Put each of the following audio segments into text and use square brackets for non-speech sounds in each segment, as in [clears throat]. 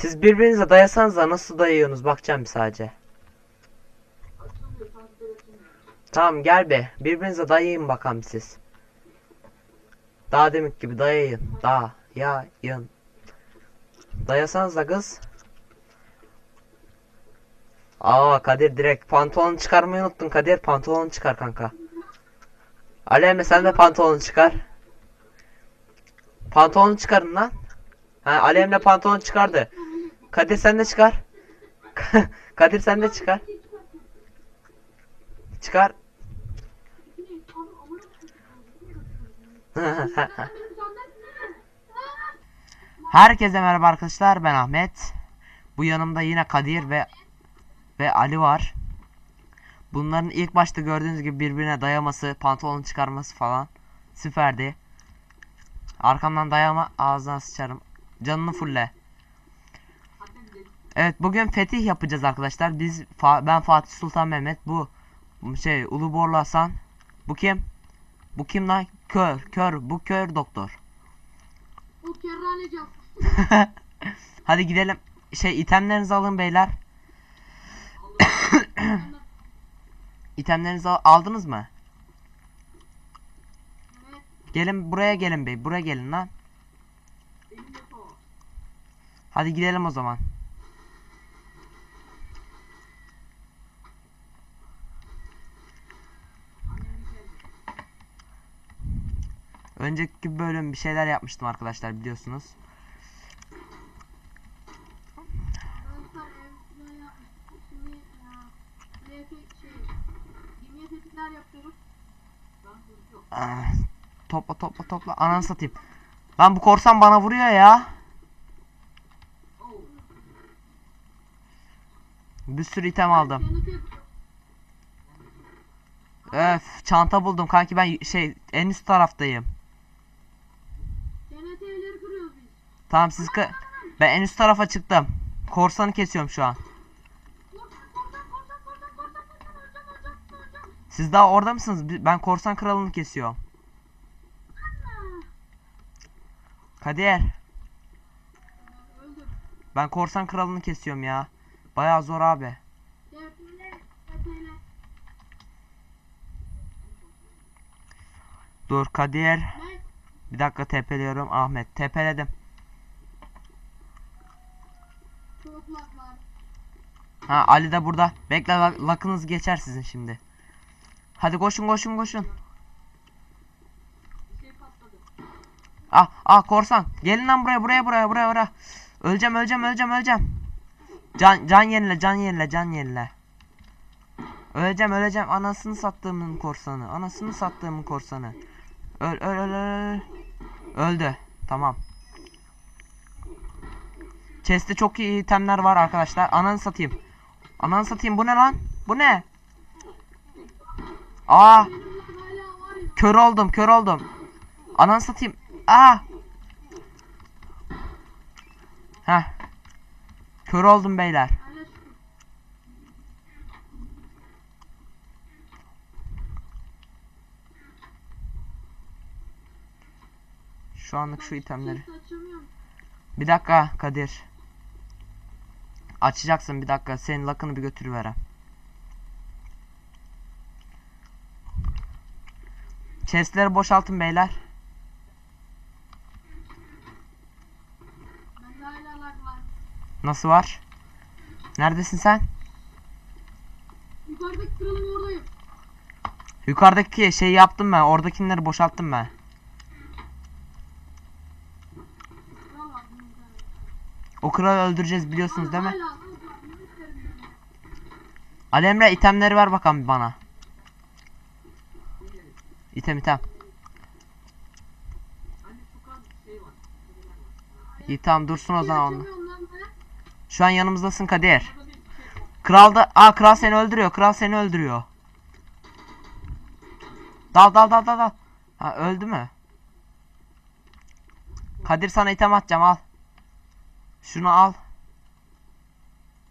Siz birbirinize dayasanız da nasıl dayıyorsunuz bakacağım sadece. Tamam gel be. Birbirinize dayayın bakalım siz. Daha demek gibi dayayın. Daha yayın. Dayasanız da kız. Aa Kadir direkt pantolonu çıkarmayı unuttun Kadir. Pantolonu çıkar kanka. Aleme sen de pantolonu çıkar. Pantolonu çıkarın lan. Ha Alemle pantolon çıkardı. Kadir sen de çıkar. [laughs] Kadir sen de çıkar. Çıkar. [laughs] Herkese merhaba arkadaşlar ben Ahmet. Bu yanımda yine Kadir ve ve Ali var. Bunların ilk başta gördüğünüz gibi birbirine dayaması, pantolon çıkarması falan süperdi. Arkamdan dayama ağzına sıçarım. Canını fulle. Evet bugün fetih yapacağız arkadaşlar. Biz Fa- ben Fatih Sultan Mehmet bu bu şey Uluborlu Hasan. Bu kim? Bu kim lan? Kör, kör. Bu kör doktor. O kerrane can. [laughs] Hadi gidelim. Şey itemlerinizi alın beyler. [coughs] İtemlerinizi al- aldınız mı? Evet. Gelin buraya gelin bey. Buraya gelin lan. Hadi gidelim o zaman. Önceki bölüm bir şeyler yapmıştım arkadaşlar biliyorsunuz. Ah, topla topla topla. Ananı satayım. Lan bu korsan bana vuruyor ya. Bir sürü item aldım. Öf çanta buldum kanki ben şey en üst taraftayım. TNT'leri kırıyoruz biz. Tamam siz kı- ben en üst tarafa çıktım. Korsanı kesiyorum şu an. Siz daha orada mısınız? Ben korsan kralını kesiyorum. Kadir ben korsan kralını kesiyorum ya. Bayağı zor abi. Dur Kadir. Bir dakika tepeliyorum Ahmet. Tepeledim. çok lak var. Ha Ali de burada. Bekle lak- lakınız geçer sizin şimdi. Hadi koşun koşun koşun. Ah ah korsan. Gelin lan buraya buraya buraya buraya buraya. Öleceğim öleceğim öleceğim öleceğim. Can can yenile can yenile can yenile. Öleceğim öleceğim anasını sattığımın korsanı. Anasını sattığımın korsanı. Öl öl öl. öl. Öldü. Tamam. Chest'te çok iyi itemler var arkadaşlar. Ananı satayım. Ananı satayım bu ne lan? Bu ne? Aa kör oldum kör oldum. Ananı satayım. Aa. Heh. Kör oldum beyler. Şu anlık şu itemleri. Bir dakika Kadir. Açacaksın bir dakika. Senin lakını bir götürüverem. Chestleri boşaltın beyler. Nasıl var? Neredesin sen? Yukarıdaki kralın oradayım. Yukarıdaki şey yaptım ben. Oradakileri boşalttım ben. Kral var bunun bir tane. O kralı öldüreceğiz biliyorsunuz değil mi? Alemre itemleri ver bakalım bana. İtem item. İyi tamam dursun o zaman onu. Açamıyorum lan ben. Şu an yanımızdasın Kadir. Kral da Aa kral seni öldürüyor. Kral seni öldürüyor. Dal dal dal dal dal. Ha öldü mü? Kadir sana item atacağım al. Şunu al.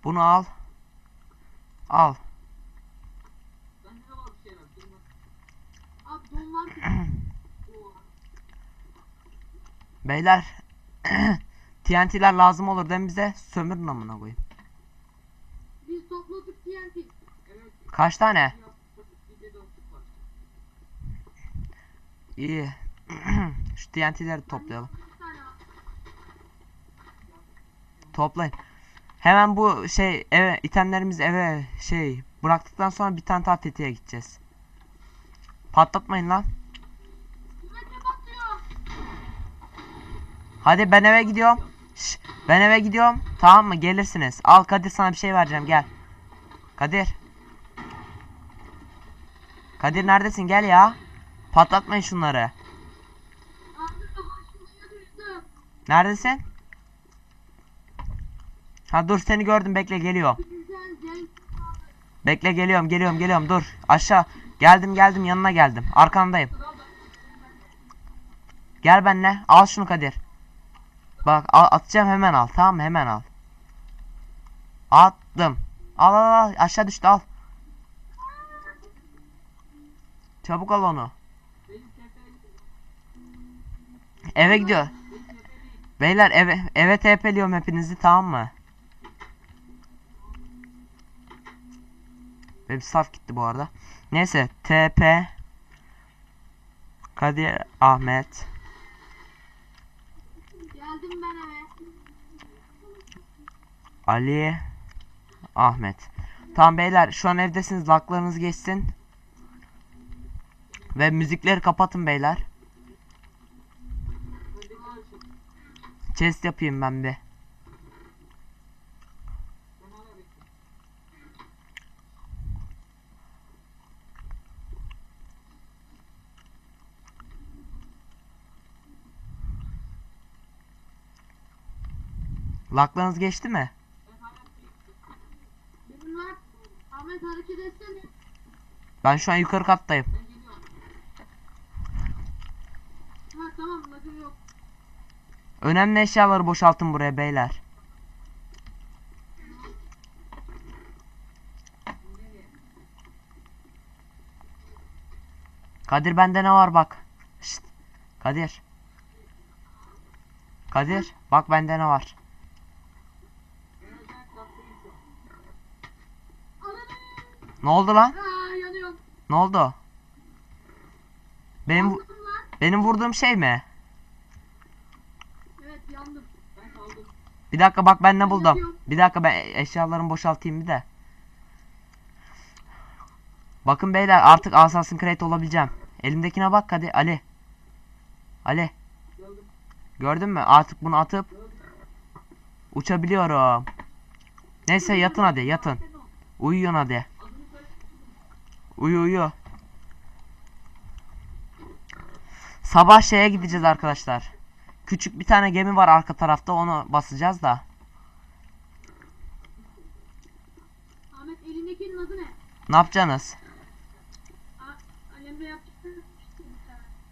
Bunu al. Al. Beyler [clears throat] TNT'ler lazım olur değil mi bize? Sömürün amına koyayım. Biz topladık TNT. Evet. Kaç tane? İyi. [clears throat] Şu TNT'leri toplayalım. Bir tane al. Toplayın. Hemen bu şey eve itemlerimizi eve şey bıraktıktan sonra bir tane daha tetiğe gideceğiz. Patlatmayın lan. Hadi ben eve gidiyorum. Şş, ben eve gidiyorum. Tamam mı? Gelirsiniz. Al Kadir sana bir şey vereceğim gel. Kadir. Kadir neredesin? Gel ya. Patlatmayın şunları. Neredesin? Ha dur seni gördüm bekle geliyorum. Bekle geliyorum geliyorum geliyorum dur. Aşağı. Geldim geldim yanına geldim. Arkandayım. Gel benimle. Al şunu Kadir. Bak al, atacağım hemen al. Tamam mı? Hemen al. Attım. Al al al. Aşağı düştü al. Çabuk al onu. Eve gidiyor. Beyler eve eve TP'liyorum hepinizi tamam mı? Web saf gitti bu arada. Neyse TP Kadir Ahmet Geldim ben eve. Ali Ahmet. Tamam beyler şu an evdesiniz laklarınız geçsin. Ve müzikleri kapatın beyler. Chest yapayım ben bir. Laklarınız geçti mi? Ben şu an yukarı kattayım. Önemli eşyaları boşaltın buraya beyler. Kadir bende ne var bak. Şşt. Kadir. Kadir bak bende ne var. Ben özel klaslıyım şu an. Ananı. Ne oldu lan? Aa yanıyorum. Ne oldu? Benim Yandım lan. benim vurduğum şey mi? Evet yandım. Ben kaldım. Bir dakika bak ben ne buldum. yapıyorum. Bir dakika ben eşyalarımı boşaltayım bir de. Bakın beyler artık Assassin's Creed olabileceğim. Elimdekine bak hadi Ali. Ali Gördüm. gördün mü? Artık bunu atıp uçabiliyorum. Neyse yatın hadi yatın. Uyuyun hadi. Uyu uyu. Sabah şeye gideceğiz arkadaşlar. Küçük bir tane gemi var arka tarafta onu basacağız da. Ahmet elindekinin adı ne? Ne yapacaksınız? Alemde.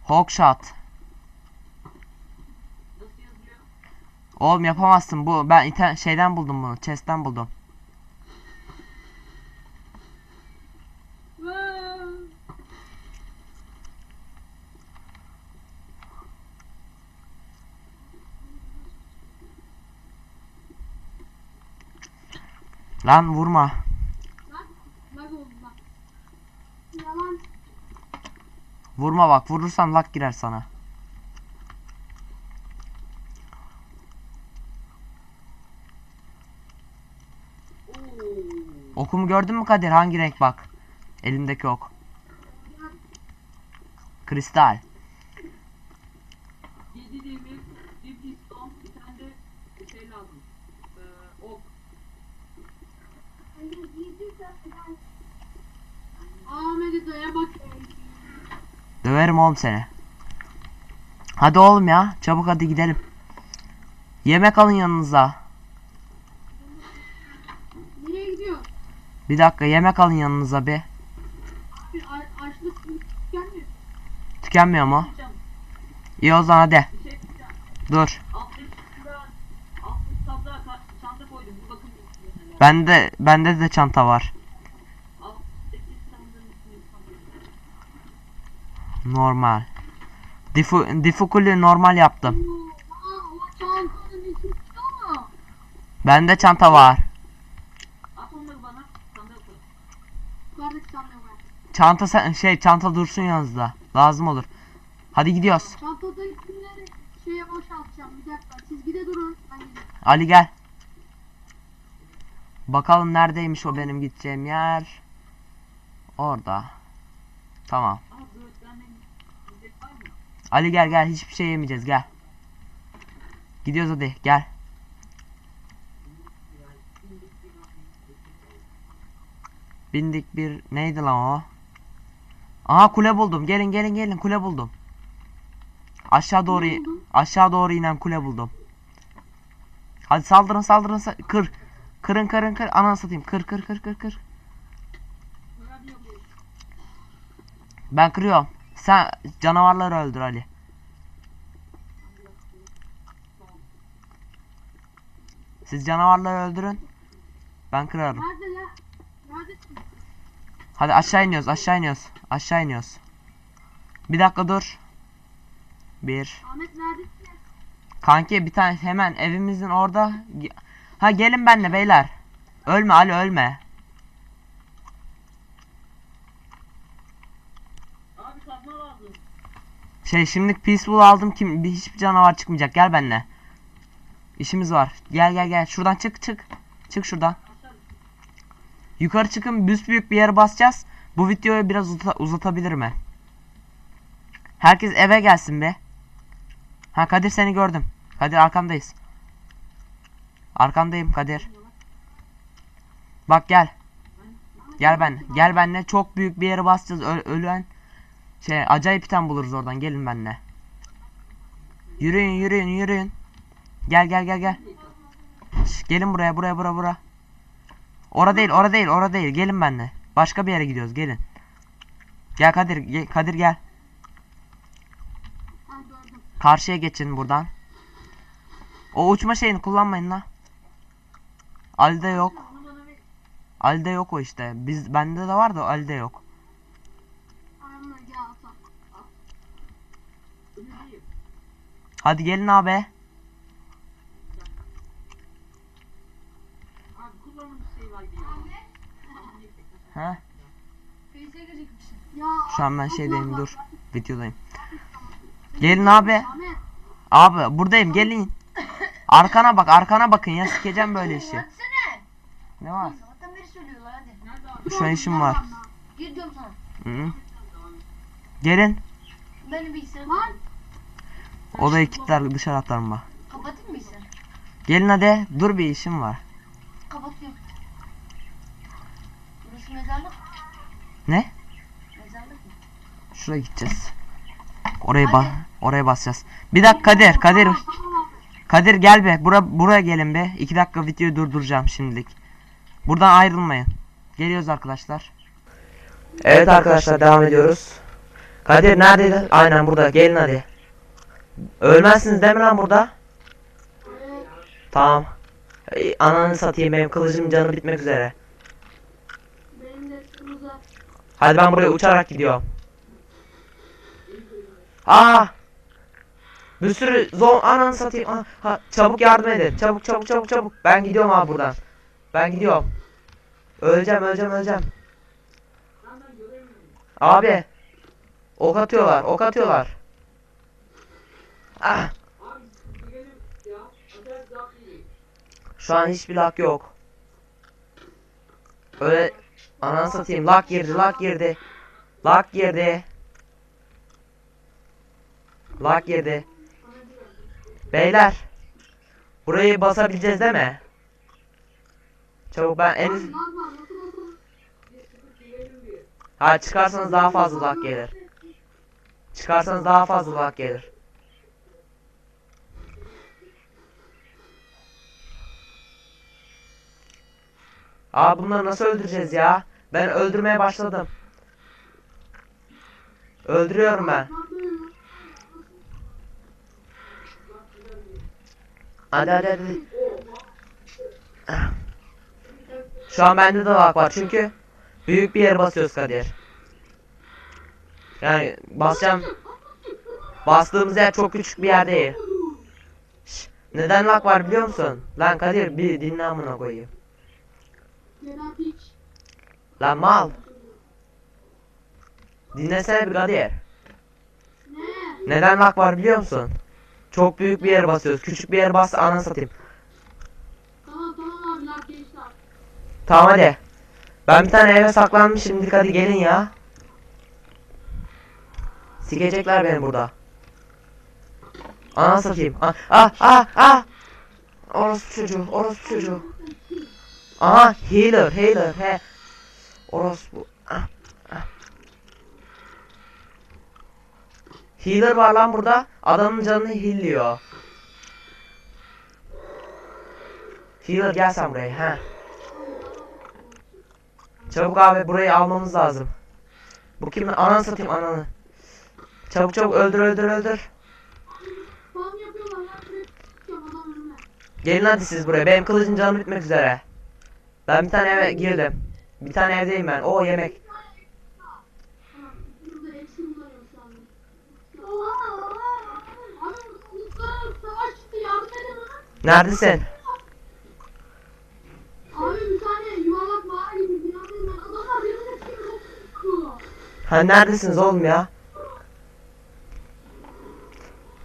Hawkshot. Oğlum yapamazsın bu. Ben şeyden buldum bunu. Chest'ten buldum. Lan vurma. Vurma bak. Vurursan lak girer sana. Okumu gördün mü Kadir? Hangi renk bak? Elimdeki ok. Kristal. Yedi demir, bir piston, bir tane de şey lazım. Ee, ok. Ahmet'e daya bak. Döverim oğlum seni. Hadi oğlum ya. Çabuk hadi gidelim. Yemek alın yanınıza. Nereye gidiyor? Bir dakika yemek alın yanınıza bir. Bir a- açlık gelmiyor. Tükenmiyor mu? İyi o zaman hadi. Şey. Dur. 60 lira, 60 tabla çanta koydum. Bakın. Bende bende de çanta var. Normal. Difu normal yaptım. Bende çanta var. Çanta sen şey çanta dursun yanınızda. Lazım olur. Hadi gidiyoruz. Çantada isimleri şeye boşaltacağım. Bir dakika. Çizgide durun. Ben. Ali gel. Bakalım neredeymiş o benim gideceğim yer. Orada. Tamam. Ama böğürtlenle yiyecek var mı? Ali gel gel hiçbir şey yemeyeceğiz gel. Gidiyoruz hadi gel. Bindik bir neydi lan o? Aha kule buldum. Gelin gelin gelin kule buldum. Aşağı doğru aşağı doğru inen kule buldum. Hadi saldırın saldırın sa- kır. Kırın kırın kır. Ananı satayım. Kır kır kır kır kır. Ben kırıyorum. Sen canavarları öldür Ali. Siz canavarları öldürün. Ben kırarım. Hadi aşağı iniyoruz, aşağı iniyoruz. Aşağı iniyoruz. Bir dakika dur. Bir. Kanki bir tane hemen evimizin orada. Ha gelin benle beyler. Ölme Ali ölme. Abi kazma lazım. Şey şimdilik peaceful aldım kim bir hiçbir canavar çıkmayacak. Gel benle. İşimiz var. Gel gel gel. Şuradan çık çık. Çık şuradan. Yukarı çıkın büyük bir yere basacağız. Bu videoyu biraz uza- uzatabilir mi? Herkes eve gelsin be. Ha Kadir seni gördüm. Kadir arkandayız. Arkandayım Kadir. Bak gel. Gel ben. Gel benle. Çok büyük bir yere basacağız. Ö- ölen şey acayip item buluruz oradan. Gelin benle. Yürüyün yürüyün yürüyün. Gel gel gel gel. Şş, gelin buraya buraya buraya buraya. Ora değil ora değil ora değil. Gelin benle. Başka bir yere gidiyoruz gelin. Gel Kadir ge- Kadir gel. Karşıya geçin buradan. O uçma şeyini kullanmayın la. Ali'de yok. Ali'de yok o işte. Biz bende de var da Ali'de yok. Ayağımla gel atam. Öyle değil. Hadi gelin abi. Ha? Şu an ben şeydeyim dur. Videodayım. Gelin abi. Abi buradayım gelin. Arkana bak arkana bakın ya sikeceğim böyle işi. Ne var? Şu an işim var. Hı -hı. Gelin. Benim bilgisayarım. Odayı kilitler dışarı atarım bak. Kapatayım mı bilgisayarı? Gelin hadi. Dur bir işim var. Kapatıyorum. Burası mezarlık. Ne? Mezarlık mı? Şuraya gideceğiz. Oraya ba oraya basacağız. Bir dakika Kadir, Kadir. Kadir gel be. Bura buraya gelin be. İki dakika videoyu durduracağım şimdilik. Buradan ayrılmayın. Geliyoruz arkadaşlar. Evet arkadaşlar devam ediyoruz. Kadir neredeydi? Aynen burada. Gelin hadi. Ölmezsiniz değil mi lan burada? Tamam. Ey, Ananı satayım benim kılıcım canı bitmek üzere. Hadi ben buraya uçarak gidiyorum. Aa! Bir sürü zon ananı satayım. Aa, ha, çabuk yardım edin. Çabuk çabuk çabuk çabuk. Ben gidiyorum abi buradan. Ben gidiyorum. Öleceğim öleceğim öleceğim. Abi. Ok atıyorlar ok atıyorlar. Ah. Şu an hiçbir lak yok. Öyle ananı satayım lak girdi lak girdi. Lak girdi. Lak girdi. Beyler. Burayı basabileceğiz değil mi? Çabuk ben en? Ha çıkarsanız daha fazla lak gelir. Çıkarsanız daha fazla lak gelir. Aa bunları nasıl öldüreceğiz ya? Ben öldürmeye başladım. Öldürüyorum ben. Hadi hadi hadi. Şu an bende de lag var çünkü büyük bir yere basıyoruz Kadir. Yani basacağım. Bastığımız yer çok küçük bir yer değil. Şş, Neden lag var biliyor musun? Lan Kadir bir dinle amına koyayım. Lan mal. Dinlesene bir Kadir. Ne? Neden lag var biliyor musun? Çok büyük bir yere basıyoruz. Küçük bir yer bas anasını satayım. Tamam tamam abi lan gençler. Tamam hadi. Ben bir tane eve saklanmışım şimdi hadi gelin ya. Sikecekler beni burada. Ana satayım. Ah ah ah ah. Orospu çocuğu, orospu çocuğu. Aha healer, healer he. Orospu. Ah, ah. Healer var lan burada. Adamın canını healliyor. Healer gel sen buraya he. Çabuk abi burayı almamız lazım. Bu kim? Ananı satayım ananı. Çabuk çabuk öldür öldür öldür. Gelin hadi siz buraya. Benim kılıcın canı bitmek üzere. Ben bir tane eve girdim. Bir tane evdeyim ben. O yemek. Neredesin? Abi bir tane yanına çıkıyor. Ha neredesiniz oğlum ya?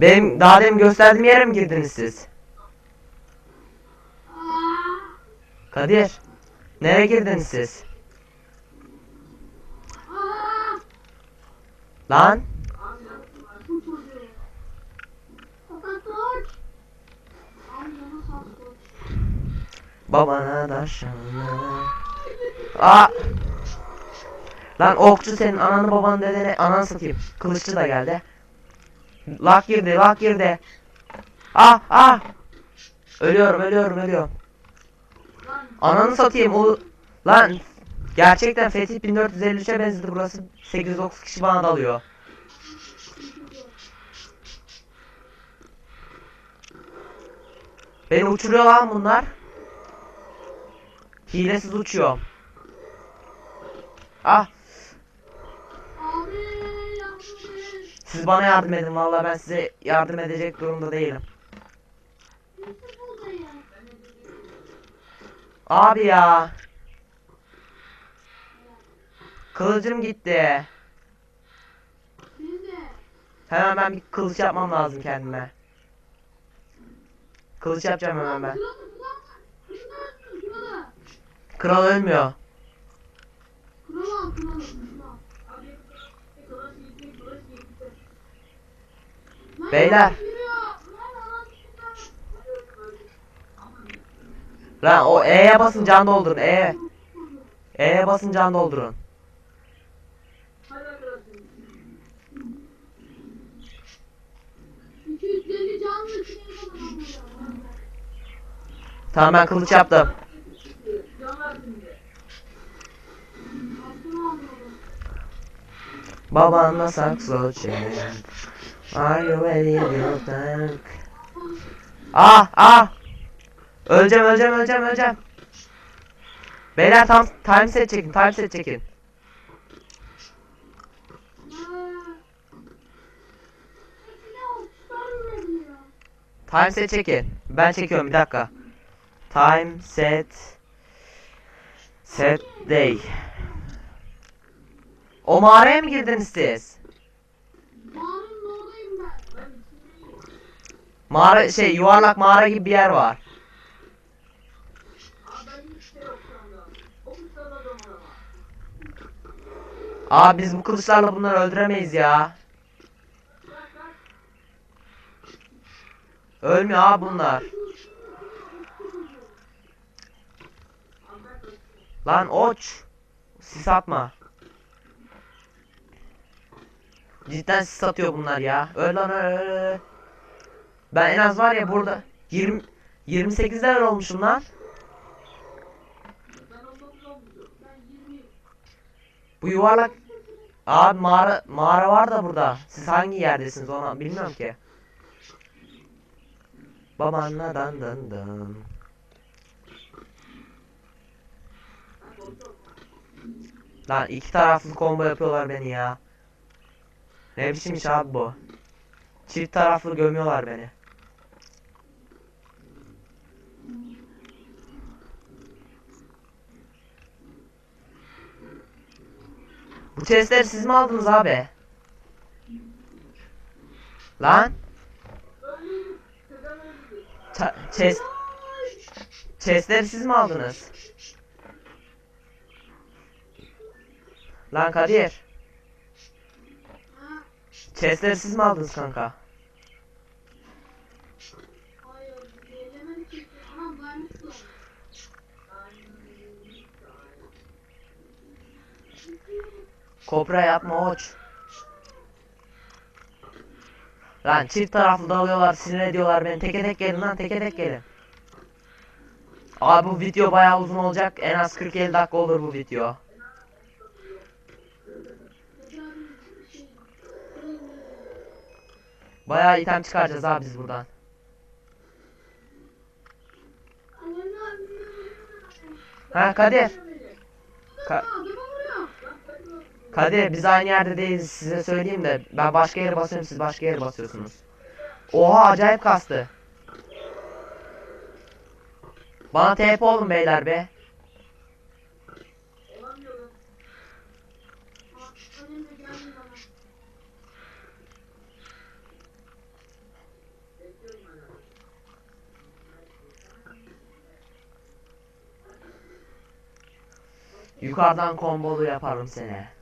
Benim daha demin gösterdiğim yere mi girdiniz siz? Kadir. Nereye girdiniz siz? Lan. Babana da şanlı. Aa. Lan okçu senin ananı babanı dedeni ananı satayım. Kılıççı da geldi. Lak girdi lak girdi. Ah ah. Ölüyorum ölüyorum ölüyorum. Ananı satayım o lan gerçekten Fetih 1453'e benzedi burası 809 kişi bana dalıyor. Beni uçuruyor lan bunlar. Hilesiz uçuyorum. Ah siz bana yardım edin vallahi ben size yardım edecek durumda değilim. Nasıl buradayım? Abi ya. Kılıcım gitti. Hemen ben bir kılıç yapmam lazım kendime. Kılıç yapacağım hemen ben. Kral ölmüyor. Beyler. Lan o E'ye basın can doldurun E. E'ye basın can doldurun. Hadi arkadaşlar. 250 canlı yapalım. Tamam ben kılıç yaptım. Babanla sakso çek. Are you ready to tank? Ah ah. Öleceğim öleceğim öleceğim öleceğim. Beyler tam time set çekin time set çekin. Time set çekin. Ben çekiyorum bir dakika. Time set set day. O mağaraya mı girdiniz siz? Mağara şey yuvarlak mağara gibi bir yer var. Abi ben hiç şey yok şu anda. O kuşlarla da var ama. Aa biz bu kılıçlarla bunları öldüremeyiz ya. Ölmüyor abi bunlar. Lan oç. Sis atma. Cidden sis atıyor bunlar ya. Öl lan öl. Ben en az var ya burada 20 28 level olmuşum lan. Ben 19 olmuşum. Ben 20. Bu yuvarlak Abi mağara mağara var da burada. Siz hangi yerdesiniz onu bilmiyorum ki. Babanla dan dan dan. Lan iki taraflı combo yapıyorlar beni ya. Ne biçim iş abi bu? Çift taraflı gömüyorlar beni. Bu chestleri siz mi aldınız abi? Lan? Ça- chest siz mi aldınız? Lan Kadir. Chestleri siz mi aldınız kanka? Kopra yapma oç. Lan çift taraflı dalıyorlar sinir ediyorlar beni teke tek gelin lan teke tek gelin. Abi bu video bayağı uzun olacak en az 40-50 dakika olur bu video. Bayağı item çıkaracağız abi biz buradan. Ha Kadir. Ka-. Kadir biz aynı yerde değiliz size söyleyeyim de ben başka yere basıyorum siz başka yere basıyorsunuz. Oha acayip kastı. Bana TP olun beyler be. Yukarıdan kombolu yaparım seni.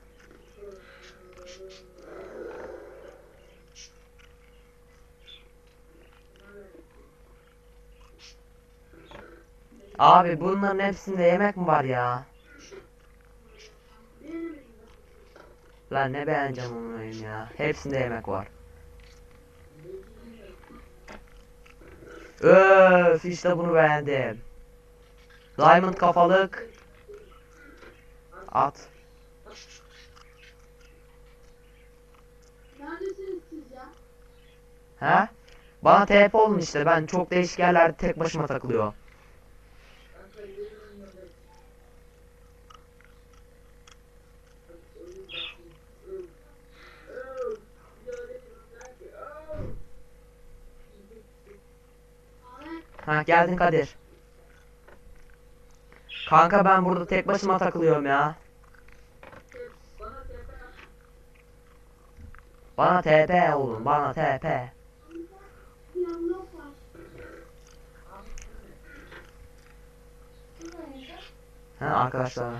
Abi bunların hepsinde yemek mi var ya? Lan ne beğeneceğim onu ya. Hepsinde yemek var. Öf işte bunu beğendim. Diamond kafalık. At. He? Bana TP olun işte ben çok değişik yerlerde tek başıma takılıyor. Ahmet. Ha geldin Kadir. Kanka ben burada tek başıma takılıyorum ya. Bana TP oğlum bana TP. Ha arkadaşlar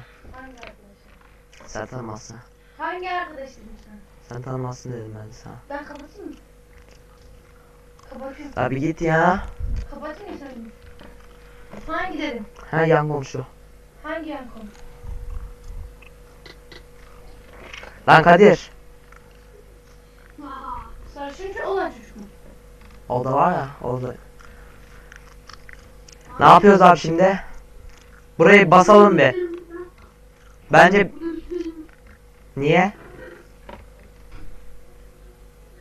sen tanımazsın. Hangi arkadaşın sen? Sen tanımazsın dedim ben sana. Ben kapatayım mı? Kapatayım. Abi git ya. Kapatayım mı sen? Hangi dedim? Ha yan komşu. Hangi yan konu? Lan Kadir. Sarışınca olan çocuk mu? O da var ya orada. Ne yapıyoruz abi şimdi? Burayı basalım bir. Bence niye?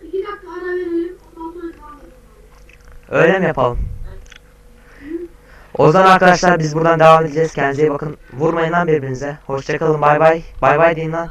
İki dakika ara verelim. Öyle mi yapalım? O zaman arkadaşlar biz buradan devam edeceğiz. Kendinize iyi bakın. Vurmayın lan birbirinize. Hoşçakalın. Bay bay. Bay bay deyin lan.